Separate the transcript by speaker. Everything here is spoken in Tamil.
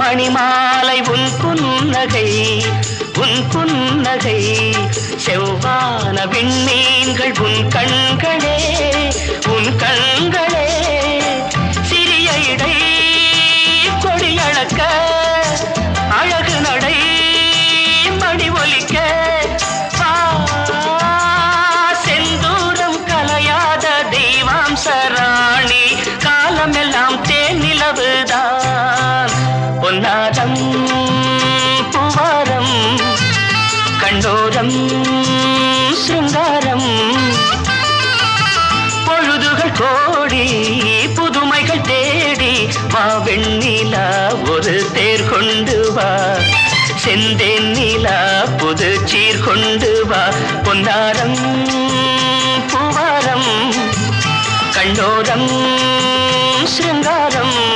Speaker 1: மணிமாலை உன் புன்னகை உன் புன்னகை செவ்வான விண்மீன்கள் உன் கண்களே உன் கண்களே. சிறிய இடை கொடியளக்க அழகு நடை மணி ஒலிக்க. செந்தூரம் கலையாத தெய்வாம் சராணி காலமெல்லாம் தேன் நிலவுதான் பொன்னாரம் பூவாரம் கண்டோரம் சிருங்காரம். பொழுதுகள் கோடி புதுமைகள் தேடி வா வெண்ணிலா ஒரு தேர் கொண்டு வா. செந்தேன் நிலா புது சீர் கொண்டு வா. பொன்னாரம் பூவாரம் கண்டோரம் சிருங்காரம்.